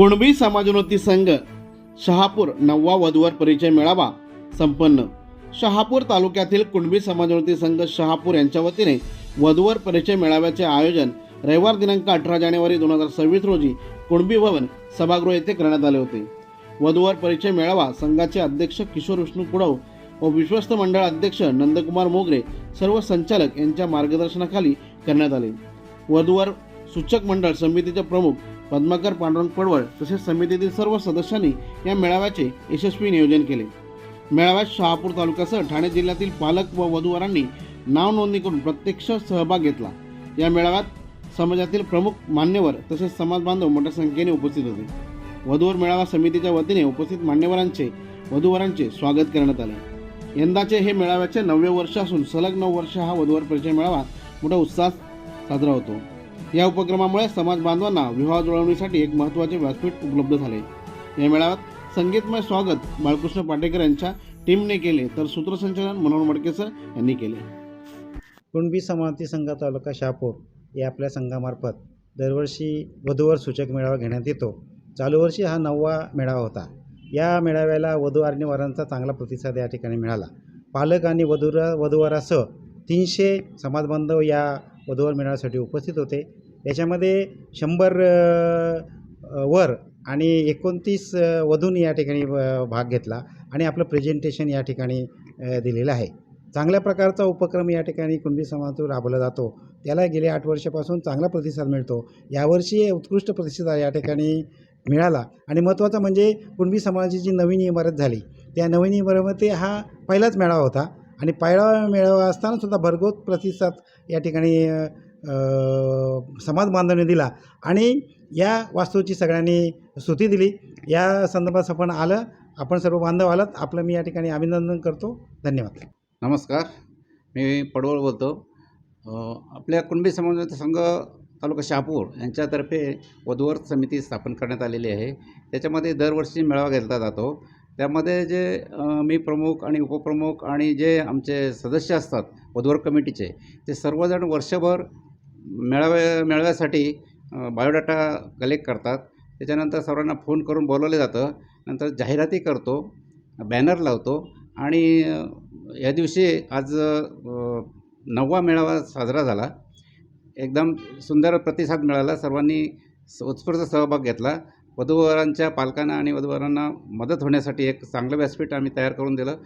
कुणबी समाजोन्नती संघ शहापूर नववा वधूवर परिचय मेळावा संपन्न. शहापूर तालुक्यातील कुणबी समाजोन्नती संघ शहापूर यांच्या वतीने वधूवर परिचय मेळाव्याचे आयोजन रविवार दिनांक अठरा जानेवारी दोन हजार सव्वीस रोजी कुणबी भवन सभागृह येथे करण्यात आले होते. वधूवर परिचय मेळावा संघाचे अध्यक्ष किशोर विष्णू कुडव व विश्वस्त मंडळ अध्यक्ष नंदकुमार मोगरे सर्व संचालक यांच्या मार्गदर्शनाखाली करण्यात आले. वधूवर सूचक मंडळ समितीचे प्रमुख पद्माकर पांडुरंग पडवळ तसेच समितीतील सर्व सदस्यांनी या मेळाव्याचे यशस्वी नियोजन केले. मेळाव्यात शहापूर तालुक्यासह ठाणे जिल्ह्यातील पालक व वधूवरांनी नाव नोंदणी करून प्रत्यक्ष सहभाग घेतला. या मेळाव्यात समाजातील प्रमुख मान्यवर तसेच समाज बांधव मोठ्या संख्येने उपस्थित होते. वधूवर मेळावा समितीच्या वतीने उपस्थित मान्यवरांचे वधूवरांचे स्वागत करण्यात आले. यंदाचे हे मेळाव्याचे नववे वर्ष असून सलग नऊ वर्ष हा वधूवर परिचय मेळावा मोठ्या उत्साहात साजरा होतो. या उपक्रमामुळे समाज बांधवांना विवाह जुळवणीसाठी एक महत्त्वाचे व्यासपीठ उपलब्ध झाले. या मेळाव्यात संगीतमय स्वागत बाळकृष्ण पाटेकर यांच्या टीमने केले तर सूत्रसंचालन मनोहर मडके सर यांनी केले. कुणबी समाती संघ तालुका शहापूर या आपल्या संघामार्फत दरवर्षी वधूवर सूचक मेळावा घेण्यात येतो. चालू वर्षी हा नववा मेळावा होता. या मेळाव्याला वधू आणि वरांचा चांगला प्रतिसाद या ठिकाणी मिळाला. पालक आणि वधूरा वधूवरासह तीनशे समाजबांधव या वधूवर मिळण्यासाठी उपस्थित होते. याच्यामध्ये शंभर वर आणि एकोणतीस वधूंनी या ठिकाणी भाग घेतला आणि आपलं प्रेझेंटेशन या ठिकाणी दिलेलं आहे. चांगल्या प्रकारचा उपक्रम या ठिकाणी कुणबी समाजातून राबवला जातो. त्याला गेले आठ वर्षापासून चांगला प्रतिसाद मिळतो. यावर्षी उत्कृष्ट प्रतिसाद या ठिकाणी मिळाला. आणि महत्त्वाचं म्हणजे कुणबी समाजाची जी नवीन इमारत झाली त्या नवीन इमारतीमध्ये हा पहिलाच मेळावा होता. आणि पहिला मेळावा असताना सुद्धा भरघोस प्रतिसाद या ठिकाणी समाज बांधवांनी दिला. आणि या वास्तूची सगळ्यांनी स्तुती दिली. या संदर्भात आपण आलं. आपण सर्व बांधव आलात. आपलं मी या ठिकाणी अभिनंदन करतो. धन्यवाद. नमस्कार. मी पडवळ बोलतो. आपल्या कुणबी समाजाचा संघ तालुका शहापूर यांच्यातर्फे वधूवर समिती स्थापन करण्यात आलेली आहे. त्याच्यामध्ये दरवर्षी मेळावा घेतला जातो. त्यामध्ये जे मी प्रमुख आणि उपप्रमुख आणि जे आमचे सदस्य असतात वधूवर कमिटीचे ते सर्वजण वर्षभर मेळाव्या मेळाव्यासाठी बायोडाटा कलेक्ट करतात. त्याच्यानंतर सर्वांना फोन करून बोलवलं जातं. नंतर जाहिराती करतो बॅनर लावतो आणि या दिवशी आज नववा मेळावा साजरा झाला. एकदम सुंदर प्रतिसाद मिळाला. सर्वांनी स- उत्स्फूर्त सहभाग घेतला. वधूवरांच्या पालकांना आणि वधूवरांना मदत होण्यासाठी एक चांगलं व्यासपीठ आम्ही तयार करून दिलं.